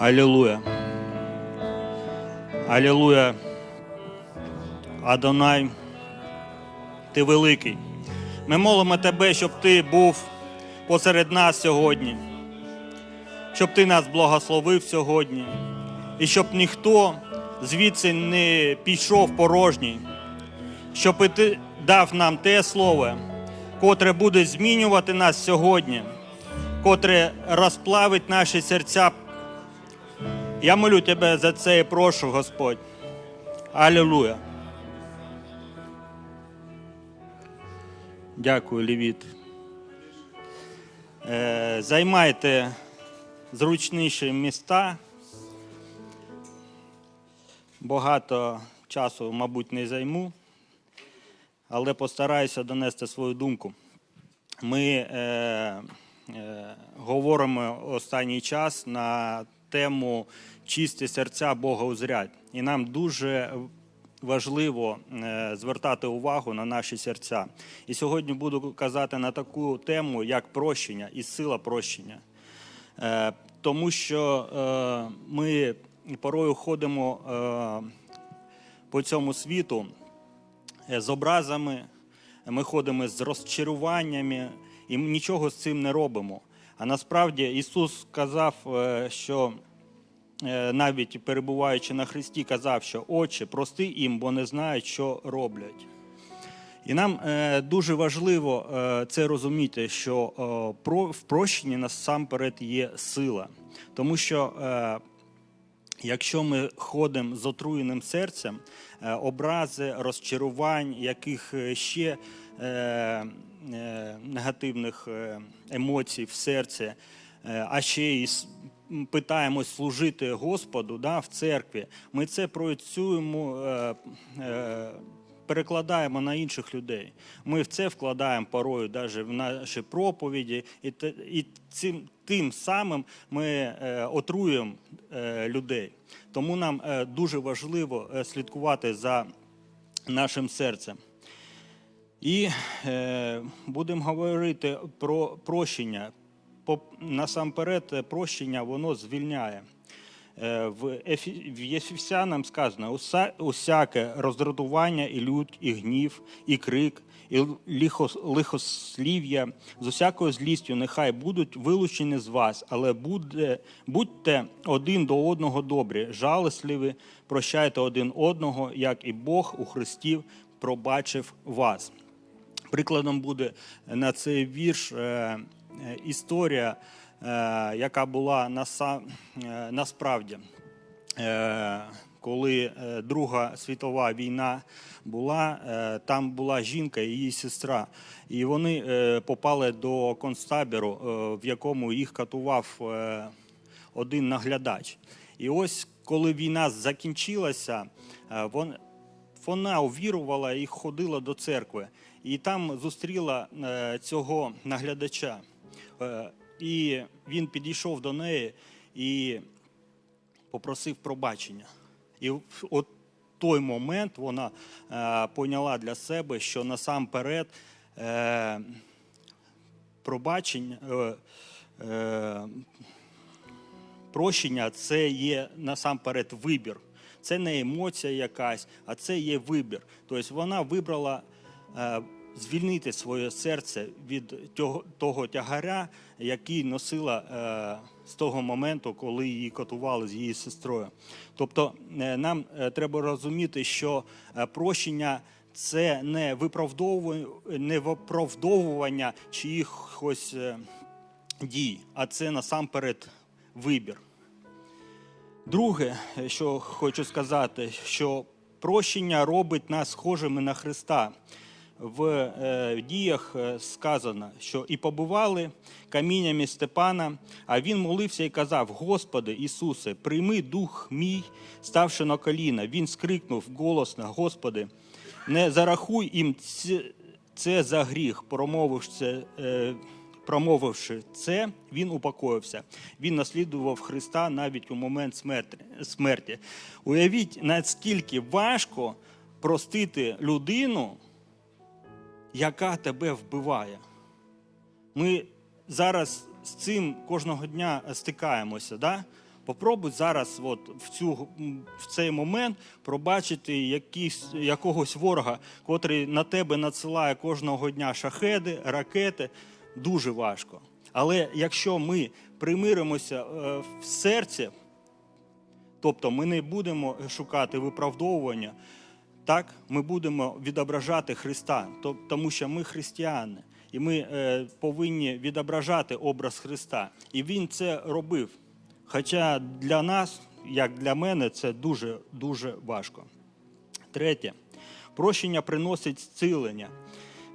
Алілуя. Алілуя. Адонай, ти великий. Ми молимо тебе, щоб ти був посеред нас сьогодні, щоб ти нас благословив сьогодні, і щоб ніхто звідси не пішов порожній, щоб ти дав нам те слово, котре буде змінювати нас сьогодні, котре розплавить наші серця. Я молю тебе за це і прошу, Господь. Алілуя. Дякую, Лівіт. Е, займайте зручніші міста. Багато часу, мабуть, не займу, але постараюся донести свою думку. Ми е, е, говоримо останній час на тему чисті серця Бога узрять. І нам дуже важливо е, звертати увагу на наші серця. І сьогодні буду казати на таку тему, як прощення і сила прощення. Е, Тому що е, ми порою ходимо по цьому світу з образами, ми ходимо з розчаруваннями і нічого з цим не робимо. А насправді Ісус сказав, е, що е, навіть перебуваючи на Христі, казав, що Отче, прости їм, бо не знають, що роблять. І нам е, дуже важливо це розуміти, що в прощенні насамперед є сила. Тому що якщо ми ходимо з отруєним серцем, е, образи, розчарувань, яких е, ще е, негативних емоцій в серці, а ще й питаємось служити Господу да, в церкві, ми це проєцюємо. Е, перекладаємо на інших людей. Ми в це вкладаємо порою навіть в наші проповіді, і, і цим тим самим ми е, отруємо е, людей. Тому нам е, дуже важливо е, слідкувати за нашим серцем. І е, будемо говорити про прощення. Насамперед, е, прощення воно звільняє. Е, В, в сказано, усяке роздратування, і лють, і гнів, і крик, і лихослів'я з усякою злістю нехай будуть вилучені з вас, але буде, будьте один до одного добрі, жалесливі, прощайте один одного, як і Бог у Христі пробачив вас. Прикладом буде на цей вірш е, е, історія, яка була е, насправді. Е, Коли е, Друга світова війна була, е, там була жінка і її сестра, і вони е, попали до концтабіру, е, в якому їх катував е, один наглядач. І ось коли війна закінчилася, е, вона увірувала і ходила до церкви. І там зустріла е, цього наглядача. І він підійшов до неї і попросив пробачення. І от той момент вона е, поняла для себе, що насамперед е, пробачення. Е, е, прощення це є насамперед вибір. Це не емоція якась, а це є вибір. Тобто вона вибрала е, звільнити своє серце від того, тягаря, який носила е, з того моменту, коли її катували з її сестрою. Тобто е, нам е, треба розуміти, що прощення це не виправдовування, не виправдовування чиїхось дій, а це насамперед вибір. Друге, що хочу сказати, що прощення робить нас схожими на Христа. В е, діях е, сказано, що і побували каміннями Степана, а він молився і казав: Господи Ісусе, прийми дух мій, ставши на коліна. Він скрикнув голосно: Господи, не зарахуй їм це, за гріх, промовивши. Е, Промовивши це, він упокоївся. Він наслідував Христа навіть у момент смерті. Уявіть, наскільки важко простити людину, яка тебе вбиває. Ми зараз з цим кожного дня стикаємося. Да? Попробуй зараз, от, в, цю, в цей момент, пробачити якийсь, якогось ворога, котрий на тебе надсилає кожного дня шахеди, ракети. Дуже важко. Але якщо ми примиримося е, в серці, тобто ми не будемо шукати виправдовування, так, ми будемо відображати Христа, тому що ми християни, і ми е, повинні відображати образ Христа. І Він це робив. Хоча для нас, як для мене, це дуже дуже важко. Третє. Прощення приносить зцілення.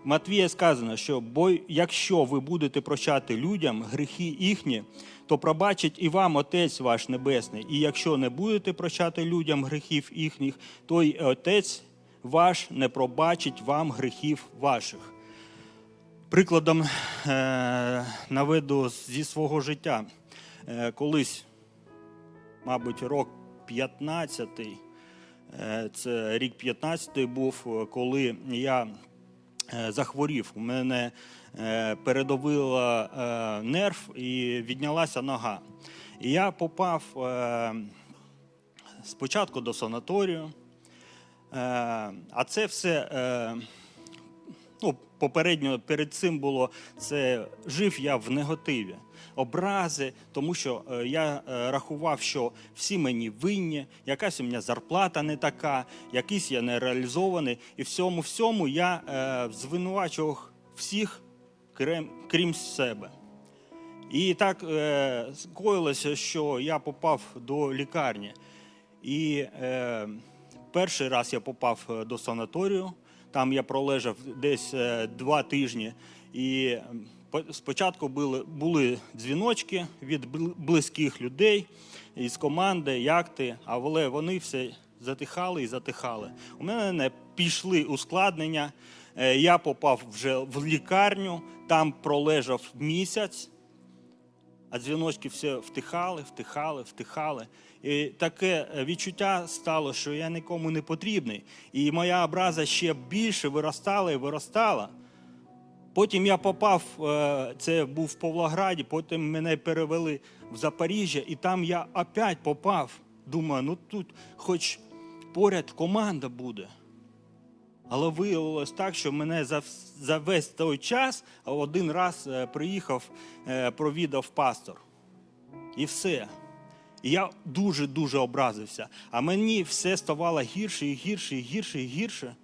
Матвія сказано, що бо якщо ви будете прощати людям гріхи їхні, то пробачить і вам Отець ваш Небесний. І якщо не будете прощати людям гріхів їхніх, то й Отець ваш не пробачить вам гріхів ваших. Прикладом е, наведу зі свого життя. Е, колись, мабуть, рок 15-й, е, це рік 15-й був, коли я захворів. У мене передовила е, нерв і віднялася нога. І я попав е, спочатку до санаторію, е, а це все. Ну, попередньо перед цим було це жив я в негативі, образи, тому що е, я е, рахував, що всі мені винні, якась у мене зарплата не така, якийсь я не реалізований, і всьому всьому я е, звинувачував всіх, крім, крім себе. І так е, скоїлося, що я попав до лікарні. І е, перший раз я попав е, до санаторію. Там я пролежав десь е, два тижні. І спочатку були, були дзвіночки від близьких людей із команди, як ти, але вони все затихали і затихали. У мене не пішли ускладнення. Е, Я попав вже в лікарню, там пролежав місяць. А дзвіночки все втихали, втихали, втихали. І таке е, відчуття стало, що я нікому не потрібний. І моя образа ще більше виростала і виростала. Потім я попав, е, це був в Павлограді, потім мене перевели в Запоріжжя, і там я опять попав. Думаю, ну тут хоч поряд команда буде. Але виявилось так, що мене за, за весь той час один раз е, приїхав, провідав пастор. І все. І я дуже-дуже образився. А мені все ставало гірше і гірше, і гірше, і гірше.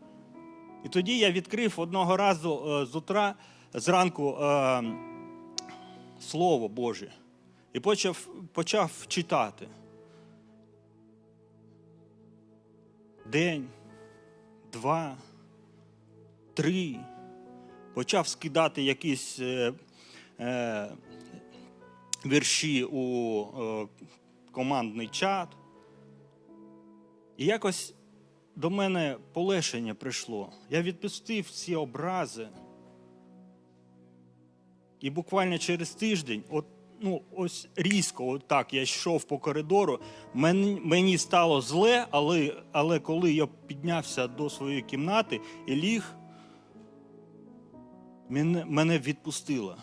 І тоді я відкрив одного разу е, з утра, зранку е, Слово Боже. І почав, почав читати. День, два, три. Почав скидати якісь е, е, вірші у е, командний чат. І якось до мене полегшення прийшло. Я відпустив ці образи. І буквально через тиждень, от, ну, ось різко, от так, я йшов по коридору, мені, мені стало зле, але, але коли я піднявся до своєї кімнати і ліг, мене, мене відпустило.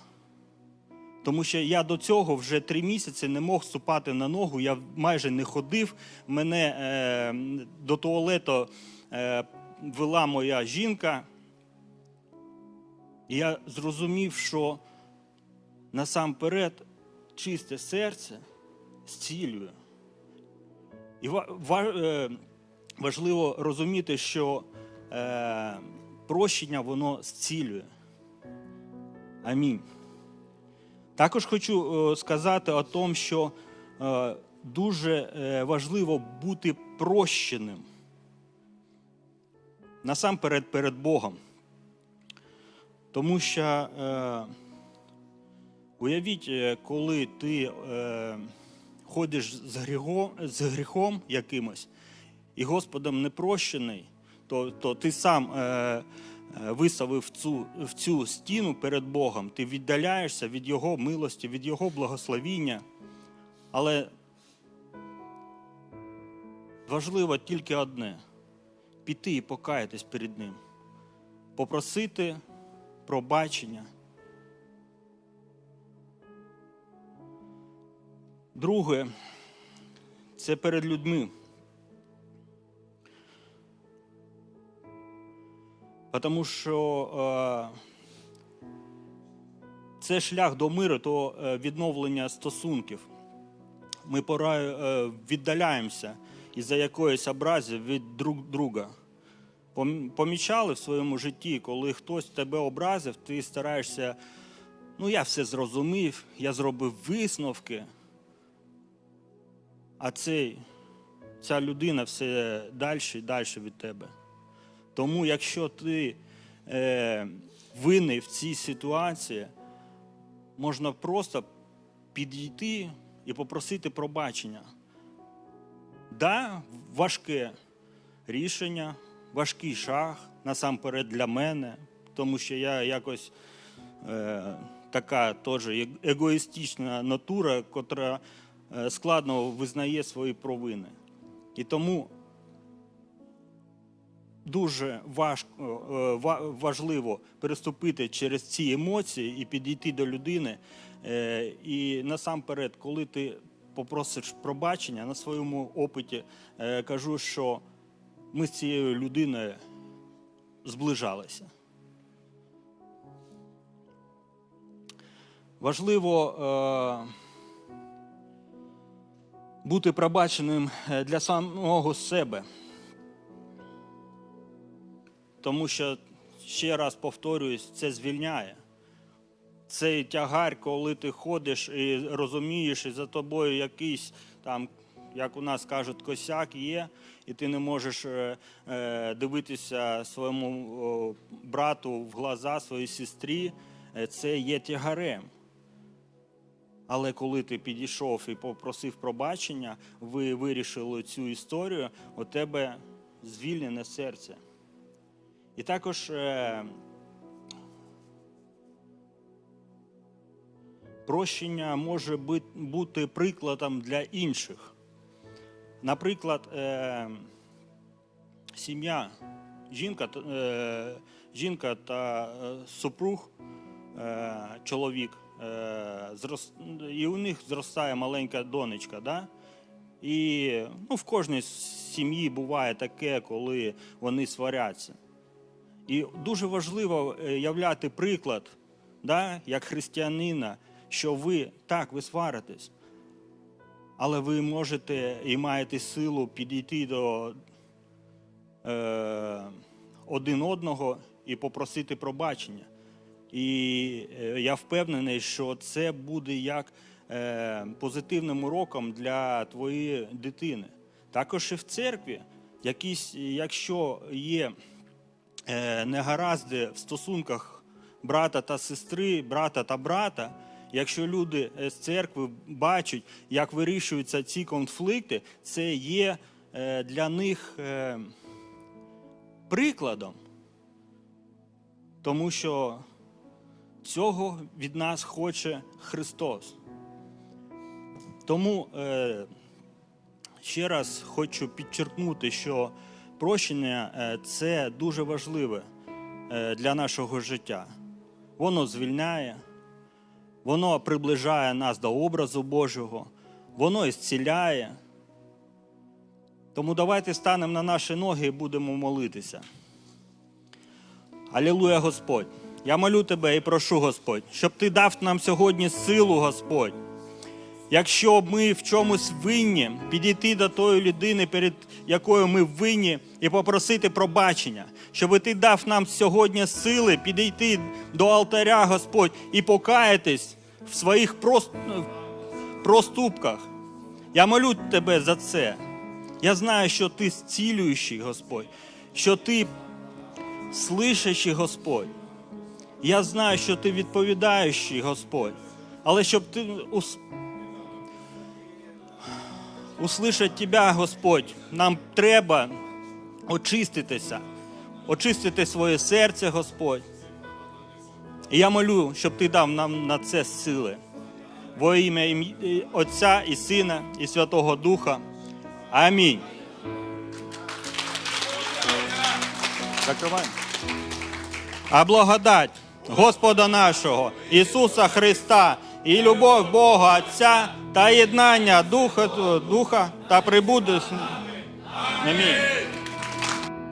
Тому що я до цього вже три місяці не мог ступати на ногу, я майже не ходив. Мене е, до туалету е, вела моя жінка. І я зрозумів, що насамперед чисте серце зцілює. І е, важливо розуміти, що е, прощення воно зцілює. Амінь. Також хочу е, сказати о тому, що е, дуже е, важливо бути прощеним. Насамперед перед Богом. Тому що уявіть, коли ти ходиш з гріхом, з гріхом якимось і Господом не прощений, то, то ти сам виставив цю, в цю стіну перед Богом, ти віддаляєшся від Його милості, від Його благословіння. Але важливо тільки одне піти і покаятись перед Ним, попросити пробачення. Друге, це перед людьми. Тому що е, це шлях до миру, то е, відновлення стосунків. Ми пора е, віддаляємося із-за якоїсь образи від друг друга. Помічали в своєму житті, коли хтось тебе образив, ти стараєшся, ну я все зрозумів, я зробив висновки, а цей, ця людина все далі і далі від тебе. Тому якщо ти е, винний в цій ситуації, можна просто підійти і попросити пробачення. Да, важке рішення, важкий шаг насамперед для мене, тому що я якось е, така теж егоїстична натура, котра е, складно визнає свої провини. І тому дуже важко, е, важливо переступити через ці емоції і підійти до людини. Е, І насамперед, коли ти попросиш пробачення на своєму опиті, е, кажу, що ми з цією людиною зближалися. Важливо бути пробаченим для самого себе. Тому що, ще раз повторююсь, це звільняє. Цей тягар, коли ти ходиш і розумієш, і за тобою якийсь там, як у нас кажуть, косяк є, і ти не можеш е, е, дивитися своєму брату в глаза, своїй сестрі, е, це є тягарем. Але коли ти підійшов і попросив пробачення, ви вирішили цю історію, у тебе звільнене серце. І також е, прощення може бути прикладом для інших. Наприклад, е, сім'я, жінка, е, жінка та супруг, чоловік, е, і у них зростає маленька донечка. Да? І ну, в кожній сім'ї буває таке, коли вони сваряться. І дуже важливо е, являти приклад, да, як християнина, що ви так, ви сваритесь, але ви можете і маєте силу підійти до е, один одного і попросити пробачення. І е, я впевнений, що це буде як е, позитивним уроком для твоєї дитини. Також і в церкві, якісь, якщо є негаразди в стосунках брата та сестри, брата та брата, якщо люди е, з церкви бачать, як вирішуються ці конфлікти, це є е, для них е, прикладом, тому що цього від нас хоче Христос. Тому е, ще раз хочу підчеркнути, що прощення е, це дуже важливе е, для нашого життя. Воно звільняє, воно приближає нас до образу Божого, воно ісціляє. Тому давайте станемо на наші ноги і будемо молитися. Алілуя, Господь! Я молю тебе і прошу, Господь, щоб ти дав нам сьогодні силу, Господь. Якщо ми в чомусь винні, підійти до тої людини, перед якою ми винні, і попросити пробачення, щоб ти дав нам сьогодні сили підійти до алтаря, Господь, і покаятись в своїх проступках. Я молю тебе за це. Я знаю, що ти зцілюючий, Господь, що ти слышащий, Господь. Я знаю, що ти відповідаючий, Господь. Але щоб ти услышать Тебя, Господь, нам треба очиститися, очистити своє серце, Господь. І я молю, щоб Ти дав нам на це сили. Во ім'я Отця і Сина, і Святого Духа. Амінь. А благодать Господа нашого Ісуса Христа і любов Бога Отця та єднання Духа, Духа та прибуде. Амінь.